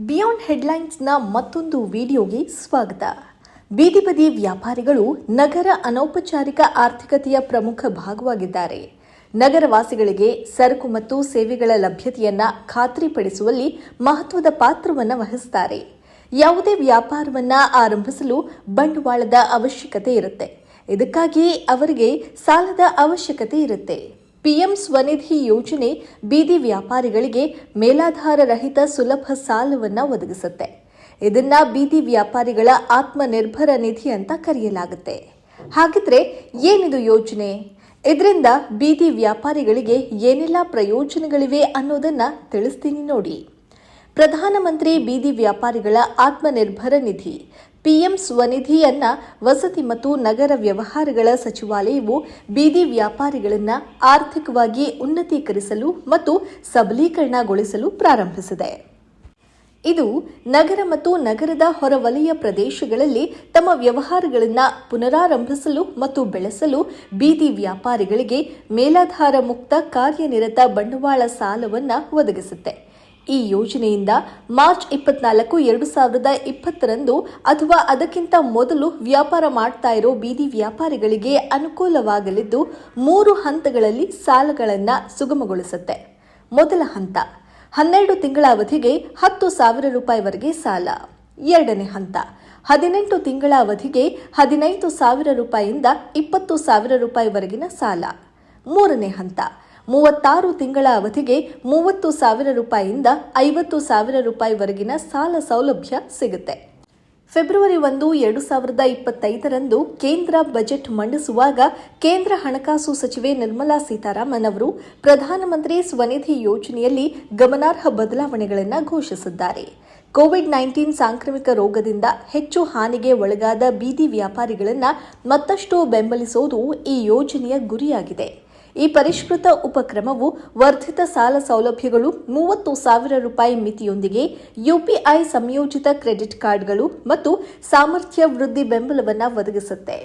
Beyond ಹೆಡ್ಲೈನ್ಸ್ನ ಮತ್ತೊಂದು ವಿಡಿಯೋಗೆ ಸ್ವಾಗತ. ಬೀದಿ ಬದಿ ವ್ಯಾಪಾರಿಗಳು ನಗರ ಅನೌಪಚಾರಿಕ ಆರ್ಥಿಕತೆಯ ಪ್ರಮುಖ ಭಾಗವಾಗಿದ್ದಾರೆ. ನಗರವಾಸಿಗಳಿಗೆ ಸರಕು ಮತ್ತು ಸೇವೆಗಳ ಲಭ್ಯತೆಯನ್ನು ಖಾತ್ರಿಪಡಿಸುವಲ್ಲಿ ಮಹತ್ವದ ಪಾತ್ರವನ್ನು ವಹಿಸುತ್ತಾರೆ ಯಾವುದೇ ವ್ಯಾಪಾರವನ್ನ ಆರಂಭಿಸಲು ಬಂಡವಾಳದ ಅವಶ್ಯಕತೆ ಇರುತ್ತೆ. ಇದಕ್ಕಾಗಿ ಅವರಿಗೆ ಸಾಲದ ಅವಶ್ಯಕತೆ ಇರುತ್ತೆ. ಪಿಎಂ ಸ್ವನಿಧಿ ಯೋಜನೆ ಬೀದಿ ವ್ಯಾಪಾರಿಗಳಿಗೆ ಮೇಲಾಧಾರ ರಹಿತ ಸುಲಭ ಸಾಲವನ್ನು ಒದಗಿಸುತ್ತೆ. ಇದನ್ನ ಬೀದಿ ವ್ಯಾಪಾರಿಗಳ ಆತ್ಮನಿರ್ಭರ ನಿಧಿ ಅಂತ ಕರೆಯಲಾಗುತ್ತೆ. ಹಾಗಿದ್ರೆ ಏನಿದು ಯೋಜನೆ? ಇದರಿಂದ ಬೀದಿ ವ್ಯಾಪಾರಿಗಳಿಗೆ ಏನೆಲ್ಲ ಪ್ರಯೋಜನಗಳಿವೆ ಅನ್ನೋದನ್ನ ತಿಳಿಸ್ತೀನಿ ನೋಡಿ. ಪ್ರಧಾನಮಂತ್ರಿ ಬೀದಿ ವ್ಯಾಪಾರಿಗಳ ಆತ್ಮನಿರ್ಭರ ನಿಧಿ. ಪಿಎಂ ಸ್ವನಿಧಿಯನ್ನ ವಸತಿ ಮತ್ತು ನಗರ ವ್ಯವಹಾರಗಳ ಸಚಿವಾಲಯವು ಬೀದಿ ವ್ಯಾಪಾರಿಗಳನ್ನು ಆರ್ಥಿಕವಾಗಿ ಉನ್ನತೀಕರಿಸಲು ಮತ್ತು ಸಬಲೀಕರಣಗೊಳಿಸಲು ಪ್ರಾರಂಭಿಸಿದೆ. ಇದು ನಗರ ಮತ್ತು ನಗರದ ಹೊರವಲಯ ಪ್ರದೇಶಗಳಲ್ಲಿ ತಮ್ಮ ವ್ಯವಹಾರಗಳನ್ನು ಪುನರಾರಂಭಿಸಲು ಮತ್ತು ಬೆಳೆಸಲು ಬೀದಿ ವ್ಯಾಪಾರಿಗಳಿಗೆ ಮೇಲಾಧಾರ ಮುಕ್ತ ಕಾರ್ಯನಿರತ ಬಂಡವಾಳ ಸಾಲವನ್ನು ಒದಗಿಸುತ್ತೆ. ಈ ಯೋಜನೆಯಿಂದ ಮಾರ್ಚ್ ಇಪ್ಪತ್ನಾಲ್ಕು, ಎರಡು ಸಾವಿರದ ಇಪ್ಪತ್ತರಂದು ಅಥವಾ ಅದಕ್ಕಿಂತ ಮೊದಲು ವ್ಯಾಪಾರ ಮಾಡ್ತಾ ಇರೋ ಬೀದಿ ವ್ಯಾಪಾರಿಗಳಿಗೆ ಅನುಕೂಲವಾಗಲಿದ್ದು, ಮೂರು ಹಂತಗಳಲ್ಲಿ ಸಾಲಗಳನ್ನು ಸುಗಮಗೊಳಿಸುತ್ತೆ. ಮೊದಲ ಹಂತ, ಹನ್ನೆರಡು ತಿಂಗಳ ಅವಧಿಗೆ ಹತ್ತು ಸಾವಿರ ರೂಪಾಯಿವರೆಗೆ ಸಾಲ. ಎರಡನೇ ಹಂತ, ಹದಿನೆಂಟು ತಿಂಗಳ ಅವಧಿಗೆ ಹದಿನೈದು ಸಾವಿರ ರೂಪಾಯಿಯಿಂದ ಇಪ್ಪತ್ತು ಸಾವಿರ ರೂಪಾಯಿವರೆಗಿನ ಸಾಲ. ಮೂರನೇ ಹಂತ ಮೂವತ್ತಾರು ತಿಂಗಳ ಅವಧಿಗೆ ಮೂವತ್ತು ಸಾವಿರ ರೂಪಾಯಿಯಿಂದ ಐವತ್ತು ಸಾವಿರ ರೂಪಾಯಿವರೆಗಿನ ಸಾಲ ಸೌಲಭ್ಯ ಸಿಗುತ್ತೆ. ಫೆಬ್ರವರಿ ಒಂದು, ಎರಡು ಸಾವಿರದ ಇಪ್ಪತ್ತೈದರಂದು ಕೇಂದ್ರ ಬಜೆಟ್ ಮಂಡಿಸುವಾಗ ಕೇಂದ್ರ ಹಣಕಾಸು ಸಚಿವೆ ನಿರ್ಮಲಾ ಸೀತಾರಾಮನ್ ಅವರು ಪ್ರಧಾನಮಂತ್ರಿ ಸ್ವನಿಧಿ ಯೋಜನೆಯಲ್ಲಿ ಗಮನಾರ್ಹ ಬದಲಾವಣೆಗಳನ್ನು ಘೋಷಿಸಿದ್ದಾರೆ. ಕೋವಿಡ್ ನೈನ್ಟೀನ್ ಸಾಂಕ್ರಾಮಿಕ ರೋಗದಿಂದ ಹೆಚ್ಚು ಹಾನಿಗೆ ಒಳಗಾದ ಬೀದಿ ವ್ಯಾಪಾರಿಗಳನ್ನು ಮತ್ತಷ್ಟು ಬೆಂಬಲಿಸುವುದು ಈ ಯೋಜನೆಯ ಗುರಿಯಾಗಿದೆ. ಈ ಪರಿಷ್ಕೃತ ಉಪಕ್ರಮವು ವರ್ಧಿತ ಸಾಲ ಸೌಲಭ್ಯಗಳು ಮೂವತ್ತು ಸಾವಿರ ರೂಪಾಯಿ ಮಿತಿಯೊಂದಿಗೆ ಯುಪಿಐ ಸಂಯೋಜಿತ ಕ್ರೆಡಿಟ್ ಕಾರ್ಡ್ಗಳು ಮತ್ತು ಸಾಮರ್ಥ್ಯ ವೃದ್ಧಿ ಬೆಂಬಲವನ್ನು ಒದಗಿಸುತ್ತೆ.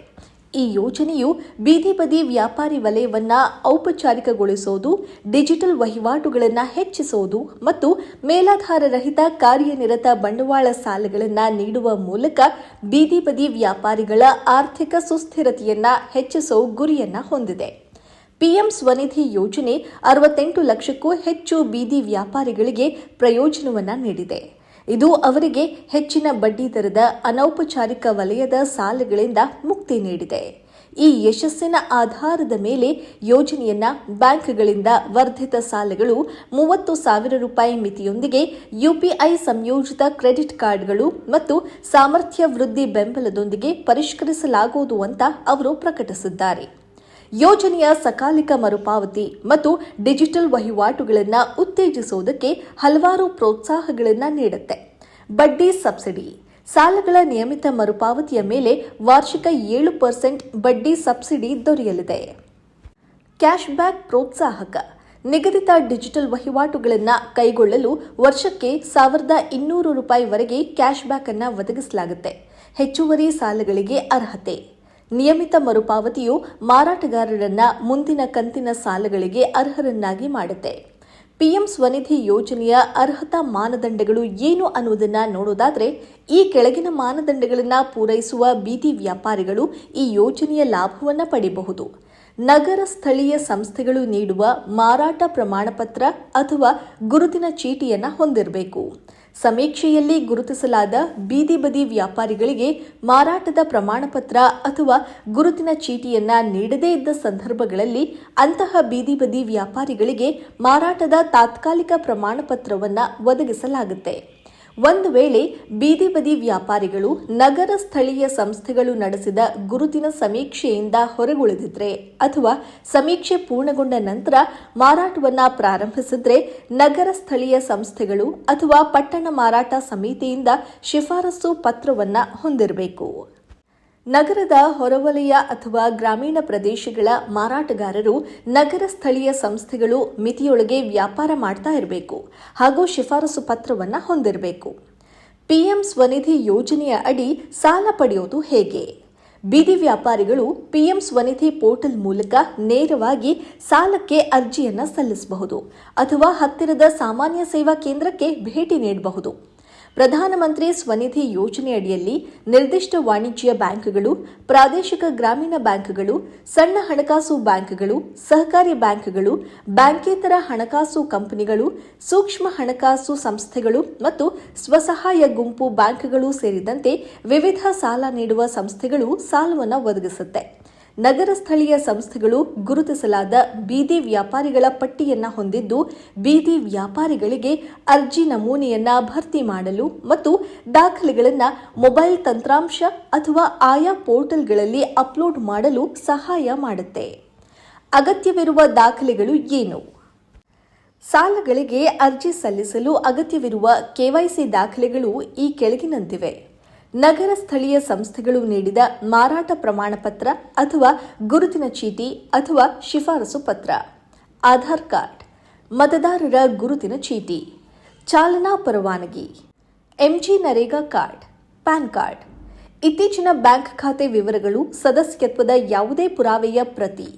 ಈ ಯೋಜನೆಯು ಬೀದಿ ಬದಿ ವ್ಯಾಪಾರಿ ವಲಯವನ್ನು ಔಪಚಾರಿಕಗೊಳಿಸುವುದು ಡಿಜಿಟಲ್ ವಹಿವಾಟುಗಳನ್ನು ಹೆಚ್ಚಿಸುವುದು ಮತ್ತು ಮೇಲಾಧಾರ ರಹಿತ ಕಾರ್ಯನಿರತ ಬಂಡವಾಳ ಸಾಲಗಳನ್ನು ನೀಡುವ ಮೂಲಕ ಬೀದಿ ಬದಿ ವ್ಯಾಪಾರಿಗಳ ಆರ್ಥಿಕ ಸುಸ್ಥಿರತೆಯನ್ನು ಹೆಚ್ಚಿಸುವ ಗುರಿಯನ್ನು ಹೊಂದಿದೆ. ಪಿಎಂ ಸ್ವನಿಧಿ ಯೋಜನೆ ಅರವತ್ತೆಂಟು ಲಕ್ಷಕ್ಕೂ ಹೆಚ್ಚು ಬೀದಿ ವ್ಯಾಪಾರಿಗಳಿಗೆ ಪ್ರಯೋಜನವನ್ನ ನೀಡಿದೆ. ಇದು ಅವರಿಗೆ ಹೆಚ್ಚಿನ ಬಡ್ಡಿ ದರದ ಅನೌಪಚಾರಿಕ ವಲಯದ ಸಾಲಗಳಿಂದ ಮುಕ್ತಿ ನೀಡಿದೆ. ಈ ಯಶಸ್ಸಿನ ಆಧಾರದ ಮೇಲೆ ಯೋಜನೆಯನ್ನ ಬ್ಯಾಂಕ್ಗಳಿಂದ ವರ್ಧಿತ ಸಾಲಗಳು ಮೂವತ್ತು ಸಾವಿರ ರೂಪಾಯಿ ಮಿತಿಯೊಂದಿಗೆ ಯುಪಿಐ ಸಂಯೋಜಿತ ಕ್ರೆಡಿಟ್ ಕಾರ್ಡ್ಗಳು ಮತ್ತು ಸಾಮರ್ಥ್ಯ ವೃದ್ಧಿ ಬೆಂಬಲದೊಂದಿಗೆ ಪರಿಷ್ಕರಿಸಲಾಗುವುದು ಅಂತ ಅವರು ಪ್ರಕಟಿಸಿದ್ದಾರೆ. ಯೋಜನೆಯ ಸಕಾಲಿಕ ಮರುಪಾವತಿ ಮತ್ತು ಡಿಜಿಟಲ್ ವಹಿವಾಟುಗಳನ್ನು ಉತ್ತೇಜಿಸುವುದಕ್ಕೆ ಹಲವಾರು ಪ್ರೋತ್ಸಾಹಗಳನ್ನು ನೀಡುತ್ತೆ. ಬಡ್ಡಿ ಸಬ್ಸಿಡಿ, ಸಾಲಗಳ ನಿಯಮಿತ ಮರುಪಾವತಿಯ ಮೇಲೆ ವಾರ್ಷಿಕ ಏಳು ಪರ್ಸೆಂಟ್ ಬಡ್ಡಿ ಸಬ್ಸಿಡಿ ದೊರೆಯಲಿದೆ. ಕ್ಯಾಶ್ ಬ್ಯಾಕ್ ಪ್ರೋತ್ಸಾಹಕ, ನಿಗದಿತ ಡಿಜಿಟಲ್ ವಹಿವಾಟುಗಳನ್ನು ಕೈಗೊಳ್ಳಲು ವರ್ಷಕ್ಕೆ ಸಾವಿರದ ಇನ್ನೂರು ರೂಪಾಯಿವರೆಗೆ ಕ್ಯಾಶ್ ಅನ್ನು ಒದಗಿಸಲಾಗುತ್ತೆ. ಹೆಚ್ಚುವರಿ ಸಾಲಗಳಿಗೆ ಅರ್ಹತೆ. ನಿಯಮಿತ ಮರುಪಾವತಿಯು ಮಾರಾಟಗಾರರನ್ನ ಮುಂದಿನ ಕಂತಿನ ಸಾಲಗಳಿಗೆ ಅರ್ಹರನ್ನಾಗಿ ಮಾಡುತ್ತೆ. ಪಿಎಂ ಸ್ವನಿಧಿ ಯೋಜನೆಯ ಅರ್ಹತಾ ಮಾನದಂಡಗಳು ಏನು ಅನ್ನುವುದನ್ನು ನೋಡೋದಾದ್ರೆ, ಈ ಕೆಳಗಿನ ಮಾನದಂಡಗಳನ್ನು ಪೂರೈಸುವ ಬೀದಿ ವ್ಯಾಪಾರಿಗಳು ಈ ಯೋಜನೆಯ ಲಾಭವನ್ನು ಪಡೆಯಬಹುದು ನಗರ ಸ್ಥಳೀಯ ಸಂಸ್ಥೆಗಳು ನೀಡುವ ಮಾರಾಟ ಪ್ರಮಾಣಪತ್ರ ಅಥವಾ ಗುರುತಿನ ಚೀಟಿಯನ್ನು ಹೊಂದಿರಬೇಕು. ಸಮೀಕ್ಷೆಯಲ್ಲಿ ಗುರುತಿಸಲಾದ ಬೀದಿ ಬದಿ ವ್ಯಾಪಾರಿಗಳಿಗೆ ಮಾರಾಟದ ಪ್ರಮಾಣಪತ್ರ ಅಥವಾ ಗುರುತಿನ ಚೀಟಿಯನ್ನ ನೀಡದೇ ಇದ್ದ ಸಂದರ್ಭಗಳಲ್ಲಿ ಅಂತಹ ಬೀದಿ ಬದಿ ವ್ಯಾಪಾರಿಗಳಿಗೆ ಮಾರಾಟದ ತಾತ್ಕಾಲಿಕ ಪ್ರಮಾಣಪತ್ರವನ್ನು ಒದಗಿಸಲಾಗುತ್ತೆ. ಒಂದು ವೇಳೆ ಬೀದಿ ಬದಿ ವ್ಯಾಪಾರಿಗಳು ನಗರ ಸ್ಥಳೀಯ ಸಂಸ್ಥೆಗಳು ನಡೆಸಿದ ಗುರುತಿನ ಸಮೀಕ್ಷೆಯಿಂದ ಹೊರಗುಳಿದಿದ್ರೆ ಅಥವಾ ಸಮೀಕ್ಷೆ ಪೂರ್ಣಗೊಂಡ ನಂತರ ಮಾರಾಟವನ್ನ ಪ್ರಾರಂಭಿಸಿದ್ರೆ ನಗರ ಸ್ಥಳೀಯ ಸಂಸ್ಥೆಗಳು ಅಥವಾ ಪಟ್ಟಣ ಮಾರಾಟ ಸಮಿತಿಯಿಂದ ಶಿಫಾರಸು ಪತ್ರವನ್ನ ಹೊಂದಿರಬೇಕು. ನಗರದ ಹೊರವಲಯ ಅಥವಾ ಗ್ರಾಮೀಣ ಪ್ರದೇಶಗಳ ಮಾರಾಟಗಾರರು ನಗರ ಸ್ಥಳೀಯ ಸಂಸ್ಥೆಗಳು ಮಿತಿಯೊಳಗೆ ವ್ಯಾಪಾರ ಮಾಡ್ತಾ ಇರಬೇಕು ಹಾಗೂ ಶಿಫಾರಸು ಪತ್ರವನ್ನು ಹೊಂದಿರಬೇಕು. ಪಿಎಂ ಸ್ವನಿಧಿ ಯೋಜನೆಯ ಅಡಿ ಸಾಲ ಪಡೆಯೋದು ಹೇಗೆ? ಬೀದಿ ವ್ಯಾಪಾರಿಗಳು ಪಿಎಂ ಸ್ವನಿಧಿ ಪೋರ್ಟಲ್ ಮೂಲಕ ನೇರವಾಗಿ ಸಾಲಕ್ಕೆ ಅರ್ಜಿಯನ್ನು ಸಲ್ಲಿಸಬಹುದು ಅಥವಾ ಹತ್ತಿರದ ಸಾಮಾನ್ಯ ಸೇವಾ ಕೇಂದ್ರಕ್ಕೆ ಭೇಟಿ ನೀಡಬಹುದು. ಪ್ರಧಾನಮಂತ್ರಿ ಸ್ವನಿಧಿ ಯೋಜನೆಯಡಿಯಲ್ಲಿ ನಿರ್ದಿಷ್ಟ ವಾಣಿಜ್ಯ ಬ್ಯಾಂಕ್ಗಳು, ಪ್ರಾದೇಶಿಕ ಗ್ರಾಮೀಣ ಬ್ಯಾಂಕ್ಗಳು, ಸಣ್ಣ ಹಣಕಾಸು ಬ್ಯಾಂಕ್ಗಳು, ಸಹಕಾರಿ ಬ್ಯಾಂಕ್ಗಳು, ಬ್ಯಾಂಕೇತರ ಹಣಕಾಸು ಕಂಪನಿಗಳು, ಸೂಕ್ಷ್ಮ ಹಣಕಾಸು ಸಂಸ್ಥೆಗಳು ಮತ್ತು ಸ್ವಸಹಾಯ ಗುಂಪು ಬ್ಯಾಂಕ್ಗಳು ಸೇರಿದಂತೆ ವಿವಿಧ ಸಾಲ ನೀಡುವ ಸಂಸ್ಥೆಗಳು ಸಾಲವನ್ನು ಒದಗಿಸುತ್ತೆ. ನಗರ ಸ್ಥಳೀಯ ಸಂಸ್ಥೆಗಳು ಗುರುತಿಸಲಾದ ಬೀದಿ ವ್ಯಾಪಾರಿಗಳ ಪಟ್ಟಿಯನ್ನ ಹೊಂದಿದ್ದು, ಬೀದಿ ವ್ಯಾಪಾರಿಗಳಿಗೆ ಅರ್ಜಿ ನಮೂನೆಯನ್ನ ಭರ್ತಿ ಮಾಡಲು ಮತ್ತು ದಾಖಲೆಗಳನ್ನು ಮೊಬೈಲ್ ತಂತ್ರಾಂಶ ಅಥವಾ ಆಯಾ ಪೋರ್ಟಲ್ಗಳಲ್ಲಿ ಅಪ್ಲೋಡ್ ಮಾಡಲು ಸಹಾಯ ಮಾಡುತ್ತೆ. ಅಗತ್ಯವಿರುವ ದಾಖಲೆಗಳು ಏನು? ಸಾಲಗಳಿಗೆ ಅರ್ಜಿ ಸಲ್ಲಿಸಲು ಅಗತ್ಯವಿರುವ ಕೆವೈಸಿ ದಾಖಲೆಗಳು ಈ ಕೆಳಗಿನಂತಿವೆ. ನಗರ ಸ್ಥಳೀಯ ಸಂಸ್ಥೆಗಳು ನೀಡಿದ ಮಾರಾಟ ಪ್ರಮಾಣ ಪತ್ರ ಅಥವಾ ಗುರುತಿನ ಚೀಟಿ ಅಥವಾ ಶಿಫಾರಸು ಪತ್ರ. ಆಧಾರ್ ಕಾರ್ಡ್, ಮತದಾರರ ಗುರುತಿನ ಚೀಟಿ, ಚಾಲನಾ ಪರವಾನಗಿ, MG NREGA card, pan card. ಇತ್ತೀಚಿನ ಬ್ಯಾಂಕ್ ಖಾತೆ ವಿವರಗಳು ಸದಸ್ಯತ್ವದ ಯಾವುದೇ ಪುರಾವೆಯ ಪ್ರತಿ.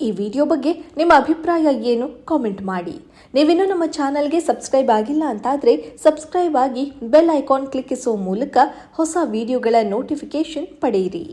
ಈ ವಿಡಿಯೋ ಬಗ್ಗೆ ನಿಮ್ಮ ಅಭಿಪ್ರಾಯ ಏನು ಕಾಮೆಂಟ್ ಮಾಡಿ. ನೀವಿನ್ನೂ ನಮ್ಮ ಚಾನಲ್ಗೆ ಸಬ್ಸ್ಕ್ರೈಬ್ ಆಗಿಲ್ಲ ಅಂತಾದರೆ ಸಬ್ಸ್ಕ್ರೈಬ್ ಆಗಿ ಬೆಲ್ ಐಕಾನ್ ಕ್ಲಿಕ್ಕಿಸುವ ಮೂಲಕ ಹೊಸ ವಿಡಿಯೋಗಳ ನೋಟಿಫಿಕೇಷನ್ ಪಡೆಯಿರಿ.